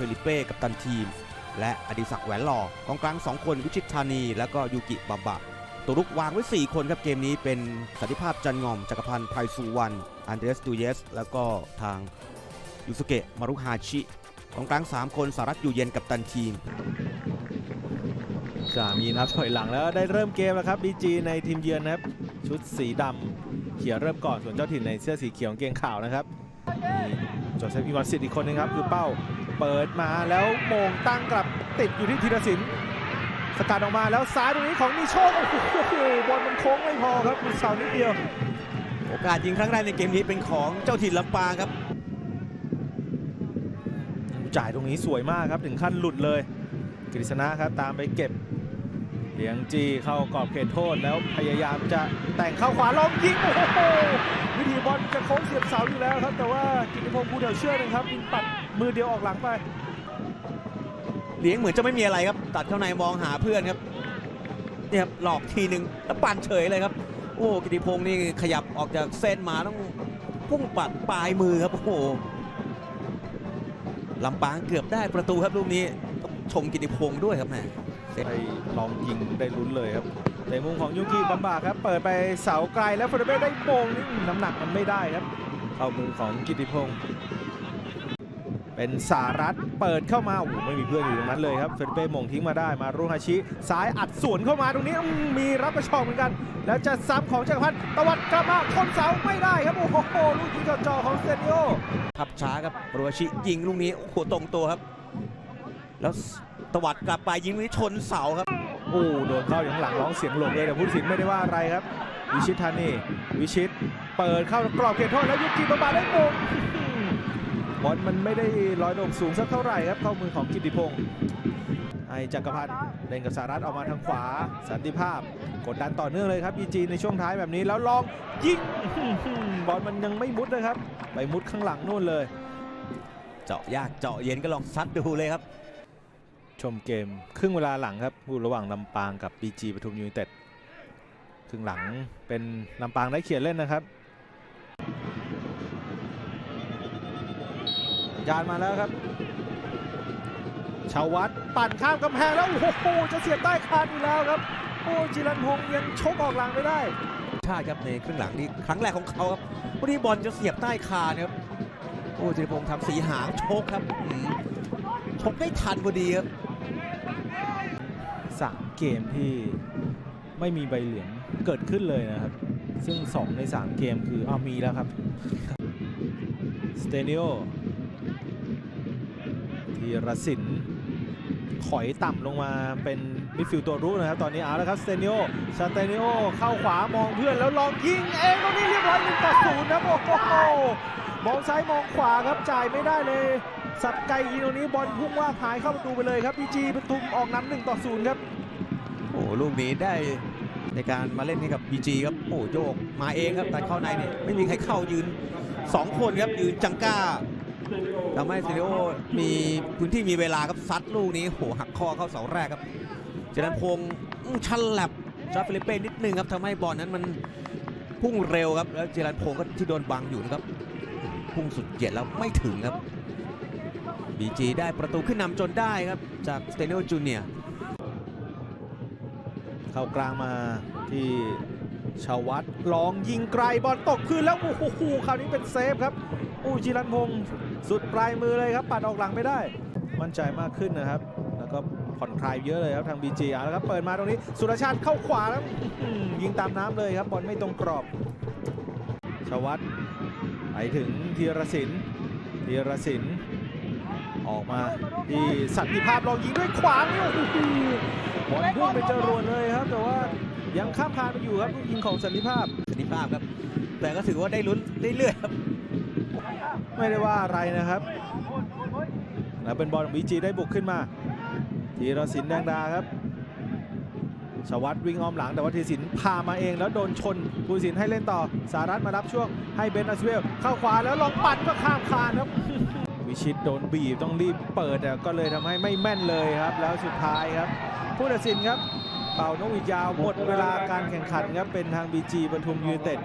ฟลิเป้กับตันทีม และอดิศักดิ์แหวนหล่อกองกลาง 2 คนวิชิตธานี แล้วก็ยูกิบาบะตัวรุกวางไว้ 4 คนครับเกมนี้เป็นสันติภาพจันงอมจักรพันธ์ไพรสุวรรณอันเดรสตูเยส แล้วก็ทางยูสุเกะมารุฮาชิกองกลาง 3 คนสารัตอยู่เย็นกับตันทีมก็มีนับถอยหลังแล้วได้เริ่มเกมแล้วครับบีจีในทีมเยือนนะครับ ชุดสีดำเขียวเริ่มก่อนส่วนเจ้าถิ่นในเสื้อสีเขียวกางเกงขาวนะครับมีโจเซฟอีวานสิทธิ์อีกคนนึงครับคือเป้า เปิดมาแล้วโมงตั้งกลับติดอยู่ที่ธีรศิลป์สกัดออกมาแล้วซ้ายตรงนี้ของมีโชคโอ้โหบอลมันโค้งไม่พอครับมีเสานิดเดียว โอกาสยิงครั้งแรกในเกมนี้เป็นของเจ้าถิ่นลำปางครับ จ่ายตรงนี้สวยมากครับถึงขั้นหลุดเลยกฤษณะครับตามไปเก็บเลียงจีเข้ากรอบเขตโทษแล้วพยายามจะแต่งเข้าขวาลองยิงโอ้โหวิธีบอลจะโค้งเสียบเสาอยู่แล้วครับ แต่ว่ากิติพงศ์ภูเดียวเชื่อหนึงครับยิงปัด มือเดียวออกหลังไป เลี้ยงเหมือนจะไม่มีอะไรครับ ตัดเข้าในมองหาเพื่อนครับเนี่ยครับหลอกทีหนึ่งแล้วปั่นเฉยเลยครับ โอ้กิติพงศ์นี่ขยับออกจากเส้นมาต้องพุ่งปัดปลายมือครับโอ้โหลำปางเกือบได้ประตูครับลูกนี้ต้องชมกิติพงศ์ด้วยครับแหมไปลองยิงได้ลุ้นเลยครับในมุมของยูกิบัมบาครับ เปิดไปเสาไกลแล้วฟอร์เบได้โมงนี่น้ำหนักมันไม่ได้ครับ เข้ามือของกิติพงศ์ เป็นสารัตเปิดเข้ามาโอ้โหไม่มีเพื่อนอยู่ตรงนั้นเลยครับเฟรเป้มงทิ้งมาได้มารุฮาชิซ้ายอัดสวนเข้ามาตรงนี้อืมมีรับกระชอกเหมือนกัน แล้วจะซ้ำของจักรพันธ์ตวัดกลับมาคนเสาไม่ได้ครับโอ้โหลูกยิงจ่อๆของเซนิโอขับช้าครับโรวาชิยิงลูกนี้โอ้โหตรงตัวครับ แล้วตวัดกลับไปยิงลูกนี้ชนเสาครับโอ้โดนเข้าอย่างหลังร้องเสียงหลงเลยแต่ผู้ตัดสินไม่ได้ว่าอะไรครับ วิชิตธานีวิชิตเปิดเข้ากรอบเขตโทษแล้วยุกิบาบาได้โมง บอลมันไม่ได้ลอยโด่งสูงสักเท่าไหร่ครับ เข้ามือของกิติพงศ์ไอจักรพันธ์เล่นกับสารัตออกมาทางขวา สันติภาพ กดดันต่อเนื่องเลยครับบีจีในช่วงท้ายแบบนี้แล้วลองยิงบอลมันยังไม่มุดนะครับ ไปมุดข้างหลังนู่นเลย เจาะยากเจาะเย็นก็ลองซัดดูเลยครับ ชมเกมครึ่งเวลาหลังครับระหว่างลำปางกับบีจีปทุมยูไนเต็ดครึ่งหลังเป็นลำปางได้เขียนเล่นนะครับ สัญญาณมาแล้วครับชาววัดปั่นข้ามกำแพงแล้วโอ้โหจะเสียบใต้คานอยู่แล้วครับโอ้จิรันพงษ์ยังชกออกหลังไม่ได้ชาติครับในครึ่งหลังนี่ครั้งแรกของเขาครับวันนี้บอลจะเสียบใต้คานครับโอ้จิรพงษ์ทำสีหางชกครับอืมชกได้ทันพอดีครับสามเกมที่ไม่มีใบเหลืองเกิดขึ้นเลยนะครับ ซึ่ง 2 ใน 3 เกมคือเอามีแล้วครับสเตเนโอ ทีรสินถอยต่ำลงมาเป็นมิดฟิลด์ตัวรู้นะครับ ตอนนี้เอาแล้วครับสเตเนโอสเตเนโอเข้าขวามองเพื่อนแล้วลองยิงเองตรงนี้เรียบร้อยหนึ่งต่อศูนย์ครับโอ้โหมองซ้ายมองขวาครับจ่ายไม่ได้เลย สับไกยิงตรงนี้บอลพุ่งว่าหายเข้าประตูไปเลยครับพีจีประตูออกน้ำหนึ่งต่อศูนย์ครับโอ้ลูกนี้ได้ในการมาเล่นให้กับ BG ครับโอ้โยกมาเองครับแต่เข้าในเนี่ยไม่มีใครเข้ายืน 2 คนครับยืนจังก้า ทำให้ซิลิโอมีพื้นที่มีเวลาครับซัดลูกนี้โหหักข้อเข้าเสาแรกครับเจรันพงศ์ชันแลบจอร์ฟิลิปเป้นิดนึงครับทำให้บอลนั้นมันพุ่งเร็วครับแล้วเจรันพงษ์ก็ที่โดนบังอยู่นะครับพุ่งสุดเหยียดแล้วไม่ถึงครับ BG ได้ประตูขึ้นนำจนได้ครับจากสเตเนโอจูเนียเข้ากลางมาที่ชาววัดลองยิงไกลบอลตกพื้นแล้วโอ้โหคราวนี้เป็นเซฟครับอู้จิรันพงศ์ สุดปลายมือเลยครับปัดออกหลังไม่ได้ มั่นใจมากขึ้นนะครับ แล้วก็ผ่อนคลายเยอะเลยครับทาง BG เอาแล้วครับเปิดมาตรงนี้สุรชาติเข้าขวาแล้วยิงตามน้ำเลยครับบอลไม่ตรงกรอบชาววัดไปถึงธีรศิลป์ธีรศิลป์ออกมาที่สันติภาพลองยิงด้วยขวานี่โอ้โหบอลพุ่งไปจรวดเลยครับ แต่ว่ายังข้ามคานไปอยู่ครับยิงของสันติภาพสันติภาพครับ แต่ก็ถือว่าได้ลุ้นเรื่อยๆครับ ไม่ได้ว่าอะไรนะครับแล้วเป็นบอลของบีจีได้บุกขึ้นมาธีรศิลป์แดงดาครับชวัตวิ่งอ้อมหลังแต่ว่าธีศิลป์พามาเองแล้วโดนชนผู้ตัดสินให้เล่นต่อ สารัตมารับช่วงให้เบนอาสเวลเข้าขวาแล้วลองปัดก็ข้ามคานครับ วิชิตโดนบีบต้องรีบเปิดอ่ก็เลยทำให้ไม่แม่นเลยครับ แล้วสุดท้ายครับผู้ตัดสินครับเป่านกหวีดยาวหมดเวลาการแข่งขันครับเป็นทางบีจีปทุมยูไนเต็ด